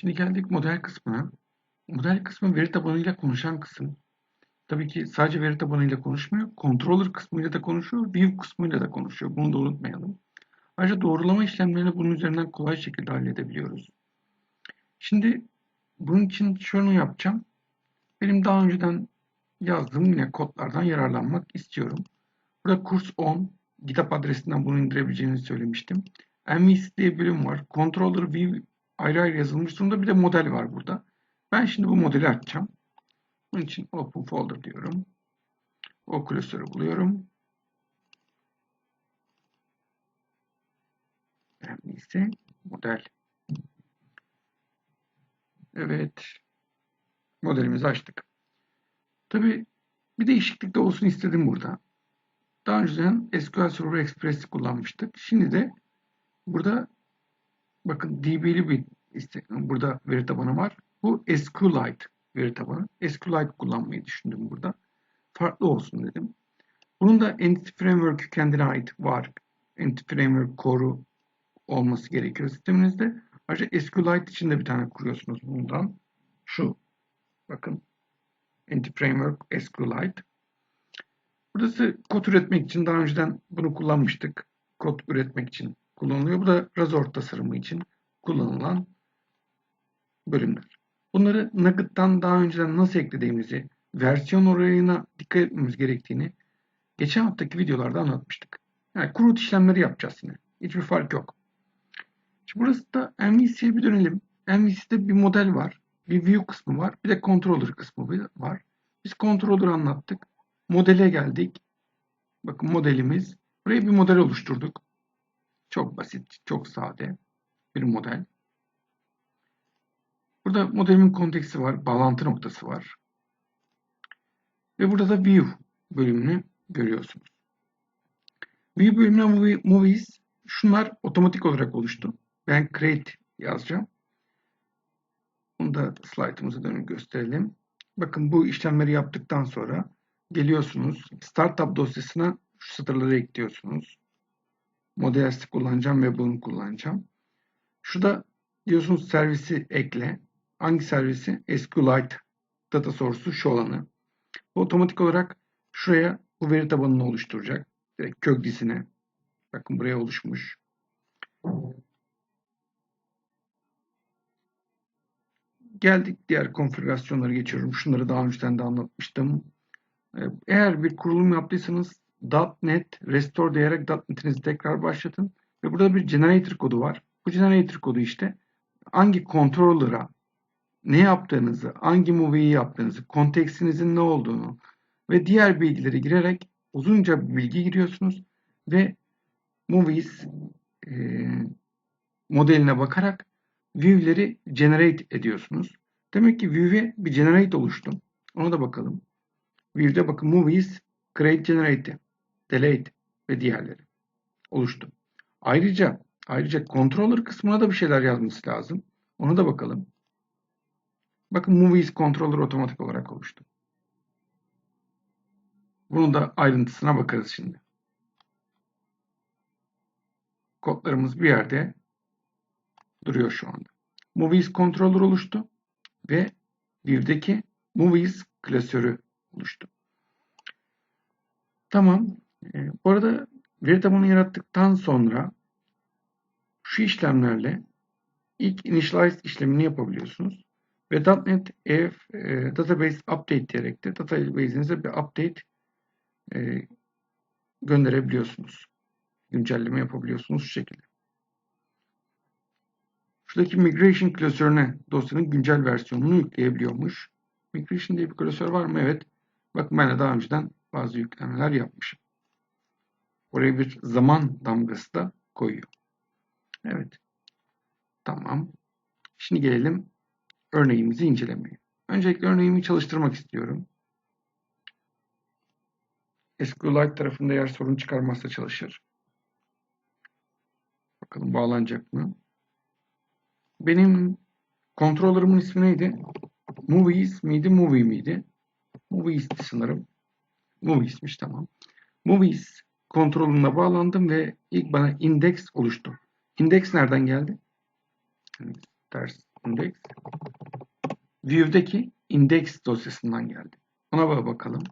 Şimdi geldik model kısmına. Model kısmı veri tabanıyla konuşan kısım. Tabii ki sadece veri tabanıyla konuşmuyor. Controller kısmıyla da konuşuyor. View kısmıyla da konuşuyor. Bunu da unutmayalım. Ayrıca doğrulama işlemlerini bunun üzerinden kolay şekilde halledebiliyoruz. Şimdi bunun için şunu yapacağım. Benim daha önceden yazdığım yine kodlardan yararlanmak istiyorum. Burada kurs 10 GitHub adresinden bunu indirebileceğinizi söylemiştim. MVC diye bölüm var. Controller View ayrı ayrı yazılmış durumda. Bir de model var burada. Ben şimdi bu modeli açacağım. Bunun için Open Folder diyorum. O klasörü buluyorum. MVC model. Evet. Modelimizi açtık. Tabi bir değişiklik de olsun istedim burada. Daha önceden SQL Server Express'i kullanmıştık. Şimdi de burada bakın DB'li bir burada veri tabanı var. Bu SQLite veri tabanı. SQLite kullanmayı düşündüm burada. Farklı olsun dedim. Bunun da Entity Framework'ü kendine ait var. Entity Framework Core'u olması gerekiyor sisteminizde. Ayrıca SQLite için de bir tane kuruyorsunuz bundan. Şu. Bakın. Entity Framework SQLite. Burası kod üretmek için daha önceden bunu kullanmıştık. Kod üretmek için kullanılıyor. Bu da Razor tasarımı için kullanılan bölümler. Bunları Nugget'tan daha önceden nasıl eklediğimizi, versiyon oranına dikkat etmemiz gerektiğini geçen haftaki videolarda anlatmıştık. Yani kurut işlemleri yapacağız yine. Hiçbir fark yok. Şimdi burası da MVC'ye bir dönelim. MVC'de bir model var. Bir view kısmı var. Bir de controller kısmı var. Biz controller anlattık. Modele geldik. Bakın modelimiz. Buraya bir model oluşturduk. Çok basit, çok sade bir model. Burada modelimin konteksi var, bağlantı noktası var. Ve burada da view bölümünü görüyorsunuz. View bölümüne movies şunlar otomatik olarak oluştu. Ben create yazacağım. Bunu da slaytımıza dönüp gösterelim. Bakın bu işlemleri yaptıktan sonra geliyorsunuz. Startup dosyasına şu satırları ekliyorsunuz. Model kullanacağım ve bunu kullanacağım. Şurada diyorsunuz servisi ekle. Hangi servisi? SQLite data source'u şu olanı. Bu otomatik olarak şuraya bu veri tabanını oluşturacak. Direkt kök dizine. Bakın buraya oluşmuş. Geldik diğer konfigürasyonları geçiyorum. Şunları daha önceden de anlatmıştım. Ee, eğer bir kurulum yaptıysanız .NET restore diyerek .NET'inizi tekrar başlatın. Ve burada bir generator kodu var. Bu generator kodu işte hangi controller'a ne yaptığınızı, hangi movie'yi yaptığınızı, konteksinizin ne olduğunu ve diğer bilgileri girerek uzunca bir bilgi giriyorsunuz ve movies e, modeline bakarak view'leri generate ediyorsunuz. Demek ki view'e bir generate oluştu. Ona da bakalım. View'de bakın movies create generate, delete ve diğerleri oluştu. Ayrıca ayrıca controller kısmına da bir şeyler yazması lazım. Ona da bakalım. Bakın movies controller otomatik olarak oluştu. Bunun da ayrıntısına bakarız şimdi. Kodlarımız bir yerde duruyor şu anda. Movies controller oluştu ve view'deki movies klasörü oluştu. Tamam. E, bu arada veri tabanı yarattıktan sonra şu işlemlerle ilk initialize işlemini yapabiliyorsunuz. Ve .NET EF e, Database Update diyerek de database'inize bir update e, gönderebiliyorsunuz. Güncelleme yapabiliyorsunuz şu şekilde. Şuradaki migration klasörüne dosyanın güncel versiyonunu yükleyebiliyormuş. Migration diye bir klasör var mı? Evet. Bakın ben de daha önceden bazı yüklemeler yapmışım. Oraya bir zaman damgası da koyuyor. Evet. Tamam. Şimdi gelelim örneğimizi incelemeye. Öncelikle örneğimi çalıştırmak istiyorum. SQLite tarafında eğer sorun çıkarmazsa çalışır. Bakalım bağlanacak mı? Benim controller'ımın ismi neydi? Movies miydi, movie miydi? Movies'ti sanırım. Movies'miş tamam. Movies kontrolüne bağlandım ve ilk bana index oluştu. Index nereden geldi? Ters index view'deki index dosyasından geldi. Ona bak bakalım.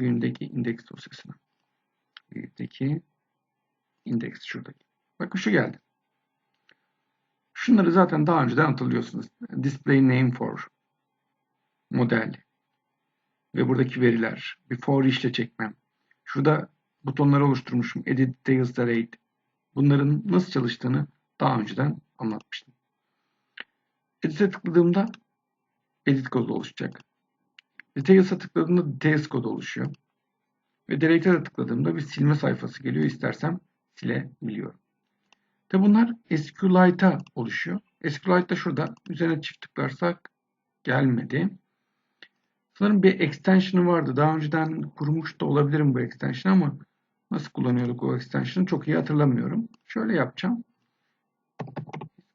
View'deki index dosyasına. View'deki index şuradaki. Bakın şu geldi. Şunları zaten daha önceden hatırlıyorsunuz. Display name for model ve buradaki veriler. Bir for işle çekmem. Şurada butonları oluşturmuşum. Edit details array. Bunların nasıl çalıştığını daha önceden anlatmıştım. Edit'e tıkladığımda edit kodu oluşacak. Details'a tıkladığımda details kodu oluşuyor. Ve delete'e de tıkladığımda bir silme sayfası geliyor. İstersem silebiliyorum. Tabi bunlar SQLite'a oluşuyor. SQLite'da şurada üzerine çift tıklarsak gelmedi. Sanırım bir extension'ı vardı. Daha önceden kurmuş da olabilirim bu extension ama nasıl kullanıyorduk o extension'ı çok iyi hatırlamıyorum. Şöyle yapacağım.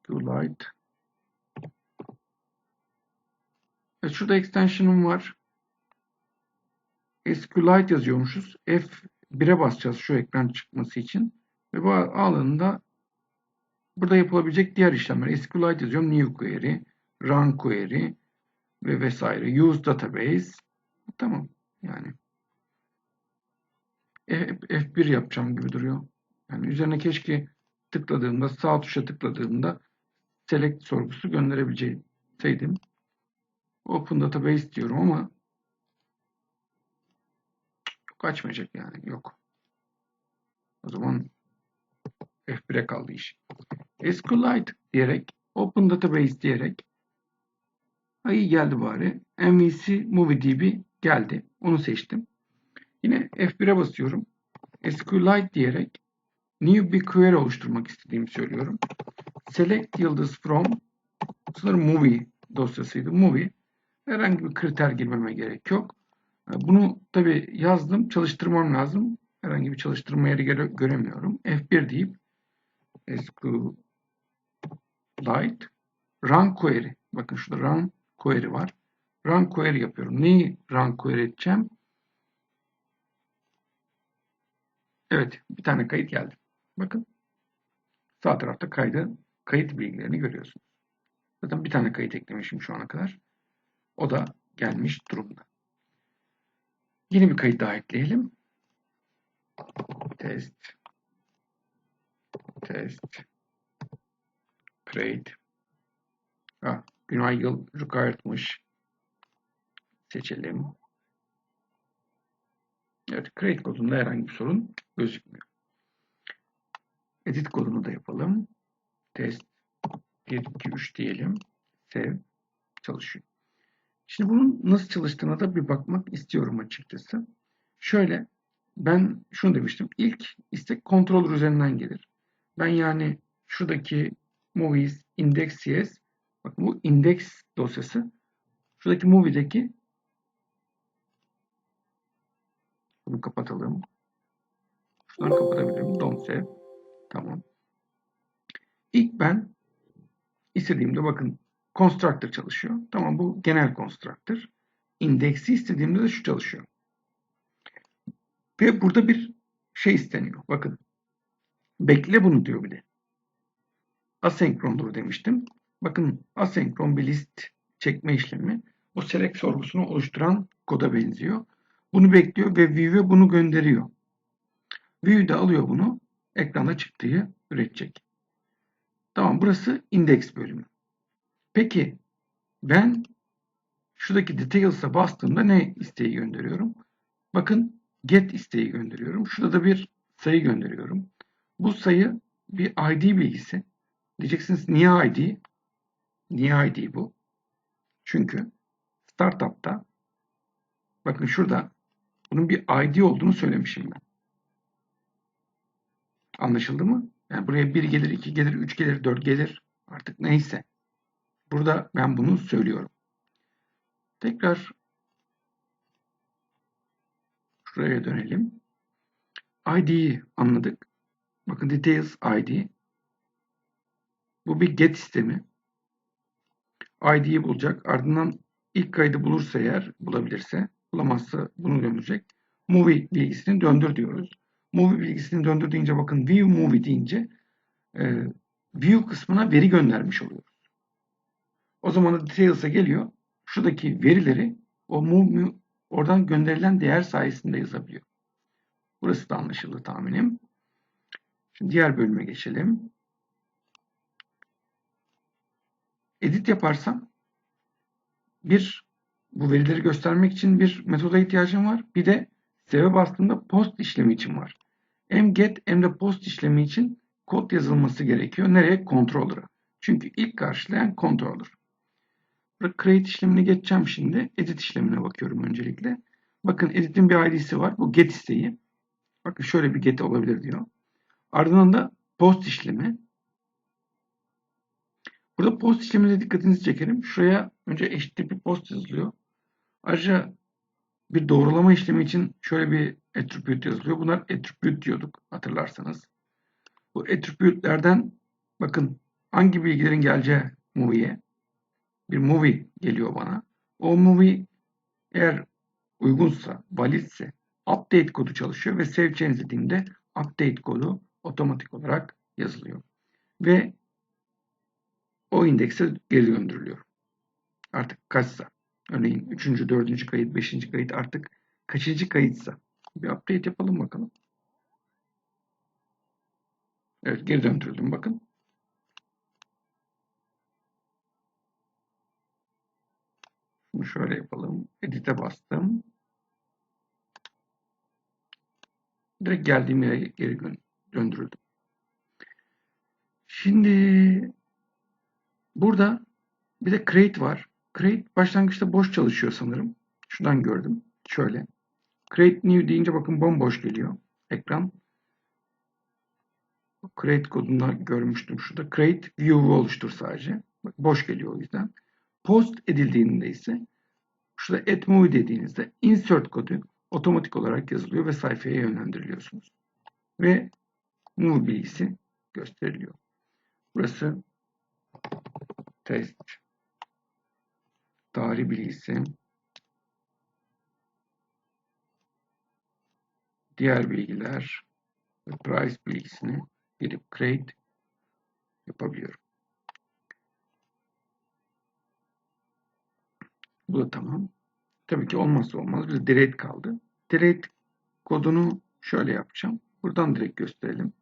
SQLite Evet, şurada extension'ım var. SQLite yazıyormuşuz. F1'e basacağız şu ekran çıkması için. Ve bu alanında burada yapılabilecek diğer işlemler. SQLite yazıyorum. New query, run query ve vesaire. Use database. Tamam. Yani F1 yapacağım gibi duruyor. Yani üzerine keşke tıkladığımda, sağ tuşa tıkladığımda select sorgusu gönderebilseydim. Open Database diyorum ama çok açmayacak yani. Yok. O zaman F1'e kaldı iş. SQLite diyerek Open Database diyerek iyi geldi bari. MVC MovieDB geldi. Onu seçtim. Yine F1'e basıyorum. SQLite diyerek new bir query oluşturmak istediğimi söylüyorum. Select yıldız from sanırım movie dosyasıydı. Movie Herhangi bir kriter girmeme gerek yok. Bunu tabi yazdım. Çalıştırmam lazım. Herhangi bir çalıştırma yeri göre, göremiyorum. F1 deyip SQLite run query. Bakın şurada run query var. Run query yapıyorum. Neyi run query edeceğim? Evet. Bir tane kayıt geldi. Bakın. Sağ tarafta kaydı, kayıt bilgilerini görüyorsunuz. Zaten bir tane kayıt eklemişim şu ana kadar. O da gelmiş durumda. Yeni bir kayıt daha ekleyelim. Test. Test. Create. Ha, Günay Yıl required'mış. Seçelim. Evet, create kodunda herhangi bir sorun gözükmüyor. Edit kodunu da yapalım. Test 1, 2, 3 diyelim. Save. Çalışıyor. Şimdi bunun nasıl çalıştığına da bir bakmak istiyorum açıkçası. Şöyle ben şunu demiştim. İlk istek controller üzerinden gelir. Ben yani şuradaki movies index.cs bakın bu index dosyası şuradaki movie'deki bunu kapatalım. Şunları kapatabilirim. Don't save. Tamam. İlk ben istediğimde bakın constructor çalışıyor. Tamam bu genel constructor. İndeksi istediğimde de şu çalışıyor. Ve burada bir şey isteniyor. Bakın. Bekle bunu diyor bir de. Asenkrondur demiştim. Bakın asenkron bir list çekme işlemi o select sorgusunu oluşturan koda benziyor. Bunu bekliyor ve view'e bunu gönderiyor. View de alıyor bunu ekranda çıktığı üretecek. Tamam burası index bölümü. Peki ben şuradaki details'a bastığımda ne isteği gönderiyorum? Bakın get isteği gönderiyorum. Şurada da bir sayı gönderiyorum. Bu sayı bir ID bilgisi. Diyeceksiniz niye ID? Niye ID bu? Çünkü startup'ta bakın şurada bunun bir ID olduğunu söylemişim ben. Anlaşıldı mı? Yani buraya 1 gelir, 2 gelir, 3 gelir, 4 gelir. Artık neyse. Burada ben bunu söylüyorum. Tekrar şuraya dönelim. ID'yi anladık. Bakın details ID. Bu bir get sistemi. ID'yi bulacak. Ardından ilk kaydı bulursa eğer bulabilirse bulamazsa bunu döndürecek. Movie bilgisini döndür diyoruz. Movie bilgisini döndür deyince bakın view movie deyince e, view kısmına veri göndermiş oluyoruz. O zaman da details'a geliyor. Şuradaki verileri o move oradan gönderilen değer sayesinde yazabiliyor. Burası da anlaşıldı tahminim. Şimdi diğer bölüme geçelim. Edit yaparsam bir bu verileri göstermek için bir metoda ihtiyacım var. Bir de save bastığımda post işlemi için var. Hem get hem de post işlemi için kod yazılması gerekiyor. Nereye? Controller'a. Çünkü ilk karşılayan controller. Burada create işlemini geçeceğim şimdi. Edit işlemine bakıyorum öncelikle. Bakın edit'in bir ID'si var. Bu get isteği. Bakın şöyle bir get olabilir diyor. Ardından da post işlemi. Burada post işlemine dikkatinizi çekerim. Şuraya önce bir post yazılıyor. Ayrıca bir doğrulama işlemi için şöyle bir attribute yazılıyor. Bunlar attribute diyorduk hatırlarsanız. Bu attribute'lerden bakın hangi bilgilerin geleceği movie'ye bir movie geliyor bana. O movie eğer uygunsa, validse update kodu çalışıyor ve save change dediğimde update kodu otomatik olarak yazılıyor. Ve o indekse geri döndürülüyor. Artık kaçsa. Örneğin 3. 4. kayıt, 5. kayıt artık kaçıncı kayıtsa. Bir update yapalım bakalım. Evet geri döndürüldüm bakın. Şunu şöyle yapalım. Edit'e bastım. Direkt geldiğim yere geri döndürüldüm. Şimdi burada bir de create var. Create başlangıçta boş çalışıyor sanırım. Şuradan gördüm. Şöyle. Create new deyince bakın bomboş geliyor ekran. Create kodunda görmüştüm şurada. Create view'u oluştur sadece. Bak, boş geliyor o yüzden. Post edildiğinde ise şurada add movie dediğinizde insert kodu otomatik olarak yazılıyor ve sayfaya yönlendiriliyorsunuz. Ve movie bilgisi gösteriliyor. Burası test tarih bilgisi diğer bilgiler ve price bilgisini girip create yapabiliyorum. Bu da tamam. Tabii ki olmazsa olmaz. Bir delete kaldı. Delete kodunu şöyle yapacağım. Buradan direkt gösterelim.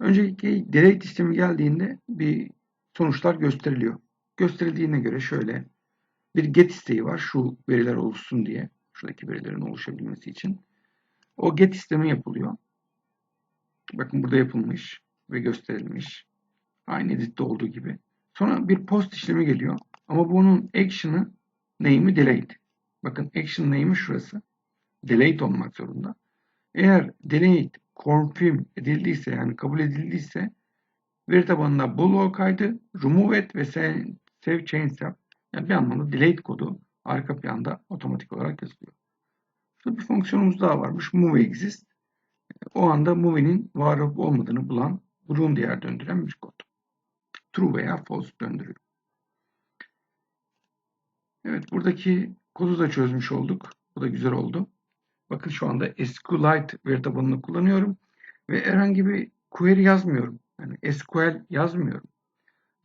Önceki delete işlemi geldiğinde bir sonuçlar gösteriliyor. Gösterildiğine göre şöyle bir get isteği var. Şu veriler oluşsun diye. Şuradaki verilerin oluşabilmesi için. O get istemi yapılıyor. Bakın burada yapılmış ve gösterilmiş. Aynı editte olduğu gibi. Sonra bir post işlemi geliyor. Ama bunun action'ı name'i delete. Bakın action name'i şurası. Delete olmak zorunda. Eğer delete confirm edildiyse yani kabul edildiyse veri tabanına bool kaydı remove et ve save change yap. Yani bir anlamda delete kodu arka planda otomatik olarak yazılıyor. Şurada bir fonksiyonumuz daha varmış. Move exist. O anda movie'nin var olup olmadığını bulan, bulun değer döndüren bir kod. True veya false döndürüyor. Evet buradaki kodu da çözmüş olduk. Bu da güzel oldu. Bakın şu anda SQLite veri tabanını kullanıyorum. Ve herhangi bir query yazmıyorum. Yani SQL yazmıyorum.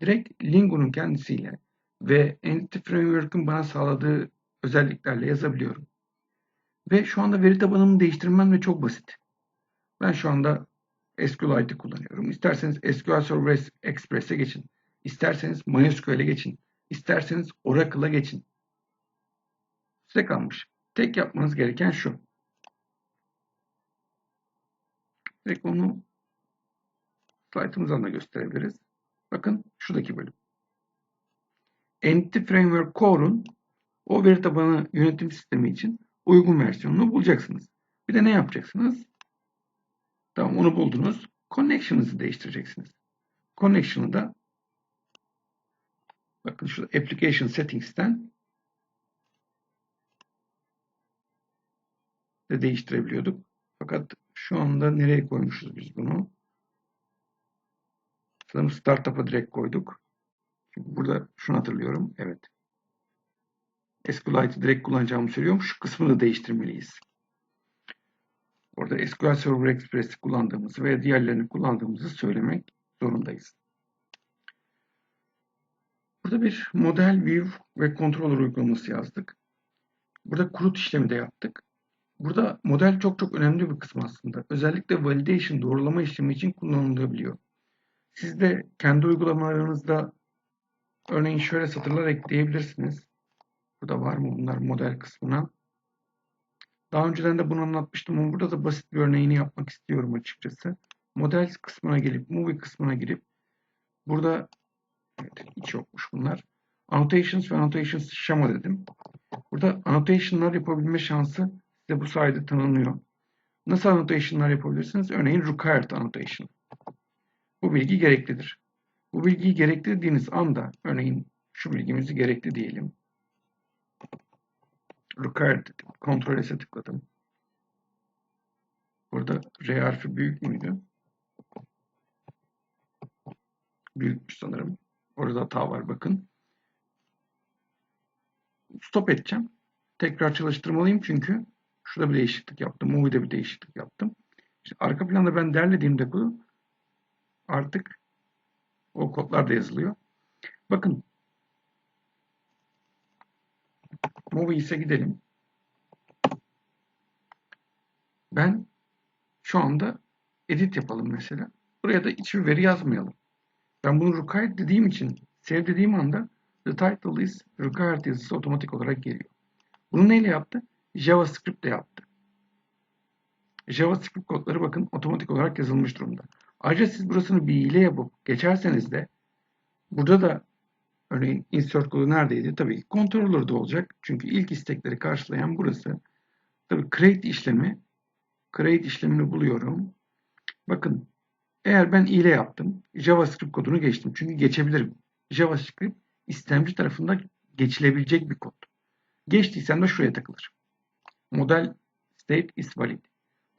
Direkt Lingo'nun kendisiyle ve Entity Framework'ın bana sağladığı özelliklerle yazabiliyorum. Ve şu anda veri tabanımı değiştirmem de çok basit. Ben şu anda SQLite kullanıyorum. İsterseniz SQL Server Express'e geçin. İsterseniz MySQL'e geçin. İsterseniz Oracle'a geçin. Size kalmış. Tek yapmanız gereken şu. Direkt onu slaytımızdan da gösterebiliriz. Bakın şuradaki bölüm. Entity Framework Core'un o veri tabanı yönetim sistemi için uygun versiyonunu bulacaksınız. Bir de ne yapacaksınız? Tamam onu buldunuz. Connection'ınızı değiştireceksiniz. Connection'ı da bakın şu Application Settings'ten de değiştirebiliyorduk. Fakat şu anda nereye koymuşuz biz bunu? Sanırım Startup'a direkt koyduk. Çünkü burada şunu hatırlıyorum. Evet. SQLite'ı direkt kullanacağımı söylüyorum. Şu kısmını değiştirmeliyiz. Orada SQL Server Express'i kullandığımızı veya diğerlerini kullandığımızı söylemek zorundayız. Burada bir model, view ve controller uygulaması yazdık. Burada kurut işlemi de yaptık. Burada model çok çok önemli bir kısım aslında. Özellikle validation, doğrulama işlemi için kullanılabiliyor. Siz de kendi uygulamalarınızda örneğin şöyle satırlar ekleyebilirsiniz. Burada var mı bunlar model kısmına? Daha önceden de bunu anlatmıştım ama burada da basit bir örneğini yapmak istiyorum açıkçası. Model kısmına gelip, movie kısmına girip burada evet, hiç yokmuş bunlar. Annotations ve Annotations şema dedim. Burada annotation'lar yapabilme şansı size bu sayede tanınıyor. Nasıl annotation'lar yapabilirsiniz? Örneğin required annotation. Bu bilgi gereklidir. Bu bilgiyi gerekli dediğiniz anda, örneğin şu bilgimizi gerekli diyelim. Required dedim. Ctrl S'e tıkladım. Burada R harfi büyük müydü? Büyükmüş sanırım. Orada hata var bakın. Stop edeceğim. Tekrar çalıştırmalıyım çünkü şurada bir değişiklik yaptım. Movie'de bir değişiklik yaptım. İşte arka planda ben derlediğimde bu artık o kodlar da yazılıyor. Bakın Movie ise gidelim. Ben şu anda edit yapalım mesela. Buraya da hiçbir veri yazmayalım. Ben bunu required dediğim için save dediğim anda the title is required yazısı otomatik olarak geliyor. Bunu neyle yaptı? JavaScript ile yaptı. JavaScript kodları bakın otomatik olarak yazılmış durumda. Ayrıca siz burasını bir ile yapıp geçerseniz de burada da örneğin insert kodu neredeydi? Tabii ki controller'da olacak. Çünkü ilk istekleri karşılayan burası. Tabii create işlemi create işlemini buluyorum. Bakın eğer ben ile yaptım JavaScript kodunu geçtim. Çünkü geçebilirim. JavaScript istemci tarafında geçilebilecek bir kod. Geçtiysem de şuraya takılır. Model state is valid.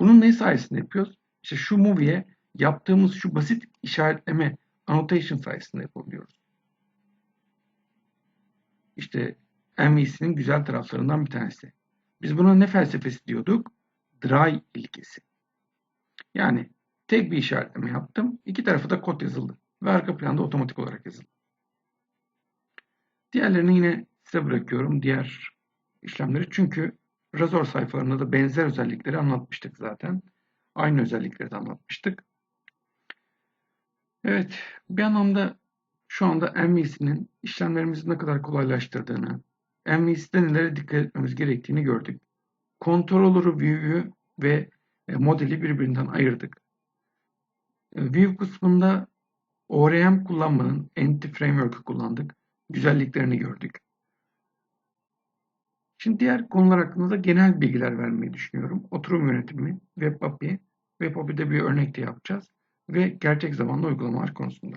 Bunun ne sayesinde yapıyoruz? İşte şu movie'ye yaptığımız şu basit işaretleme annotation sayesinde yapabiliyoruz. İşte MVC'nin güzel taraflarından bir tanesi. Biz buna ne felsefesi diyorduk? Dry ilkesi. Yani tek bir işaretleme yaptım. iki tarafı da kod yazıldı. Ve arka planda otomatik olarak yazıldı. Diğerlerini yine size bırakıyorum. Diğer işlemleri. Çünkü Razor sayfalarında da benzer özellikleri anlatmıştık zaten. Aynı özellikleri de anlatmıştık. Evet, bir anlamda şu anda MVC'nin işlemlerimizi ne kadar kolaylaştırdığını, MVC'de nelere dikkat etmemiz gerektiğini gördük. Controller'ı, view'ü ve e, modeli birbirinden ayırdık. E, view kısmında ORM kullanmanın Entity Framework'ı kullandık. Güzelliklerini gördük. Şimdi diğer konular hakkında da genel bilgiler vermeyi düşünüyorum. Oturum yönetimi, Web API, Web API'de bir örnek de yapacağız ve gerçek zamanlı uygulamalar konusunda.